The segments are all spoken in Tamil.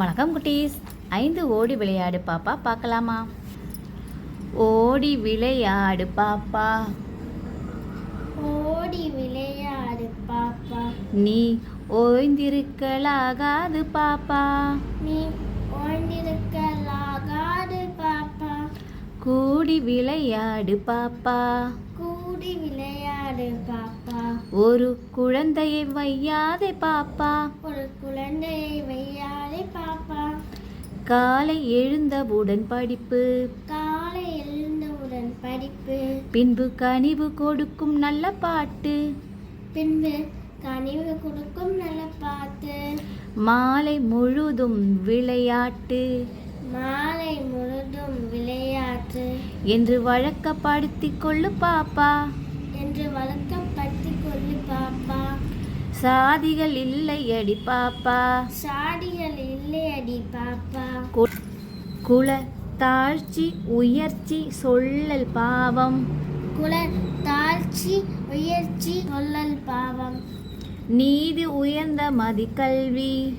வணக்கம் குட்டீஸ். ஐந்து ஓடி விளையாடு பாப்பா பார்க்கலாமா? ஓடி விளையாடு பாப்பா. ஓடி விளையாடு பாப்பா. நீ ஓய்ந்திருக்கலாகாது பாப்பா. நீ ஓய்ந்திருக்கலாகாது பாப்பா. கூடி விளையாடு பாப்பா. கூடி விளையாடு பாப்பா. ஒரு குழந்தையை வையாதே பாப்பா. ஒரு குழந்தையை வையாதே பாப்பா. காலை எழுந்தவுடன் படிப்பு. காலை எழுந்தவுடன் படிப்பு. பின்பு கனிவு கொடுக்கும் நல்ல பாட்டு. பின்பு கனிவு கொடுக்கும் நல்ல பாட்டு. மாலை முழுதும் விளையாட்டு. மாலை விளையாட்டு என்று வழக்கப்படுத்திக் கொள்ளு பாப்பா. என்று வழக்கப்படுத்தி கொள்ளு பாப்பா. சாதிகள் இல்லை அடி பாப்பா. சாடிகள் இல்லையடி பாப்பா. கு- குல தாழ்ச்சி உயர்ச்சி சொல்லல் பாவம். குல தாழ்ச்சி உயர்ச்சி சொல்லல் பாவம். நீதி உயர்ந்த மதி கல்வி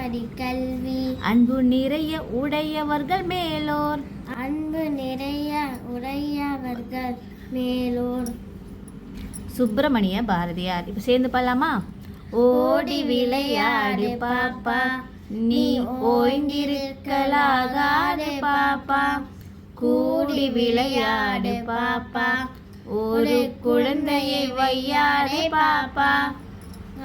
மடி கல்வி அன்பு நிறைய உடையவர்கள் மேலோர். அன்பு நிறைய உடையவர்கள் மேலோர். சுப்பிரமணிய பாரதியார் இப்போ சேர்ந்து பாடலாமா? ஓடி விளையாடு பாப்பா நீ ஓய்ந்திருக்கலாகாது பாப்பா. கூடி விளையாடு பாப்பா ஒரு குழந்தையை வையாதே பாப்பா.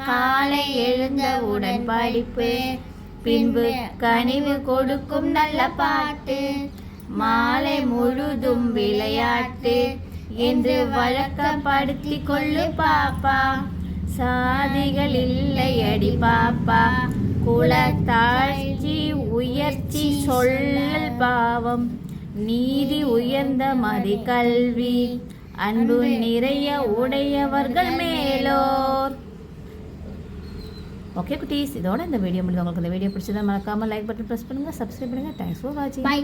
காலை எழுந்தவுடன் படிப்பு பின்பு கனிவு கொடுக்கும் நல்ல பாட்டு மாலை முழுதும் விளையாட்டு என்று வழக்கப்படுத்தி கொள்ளு பாப்பா. சாதிகள் இல்லை அடி பாப்பா. குல தாழ்ச்சி உயர்ச்சி சொல்லல் பாவம். நீதி உயர்ந்த மதி கல்வி. அன்பு நிறைய உடையவர்கள் மேலோர். ஓகே குட்டீஸ் இதோட இந்த வீடியோ முடிஞ்சு உங்களுக்கு இந்த வீடியோ பிடிச்சதா மறக்காம லைக் பட்டன் ப்ரெஸ் பண்ணுங்க. சப்ஸ்கிரைப் பண்ணுங்க. தேங்க்ஸ் ஃபார் வாட்சிங் பை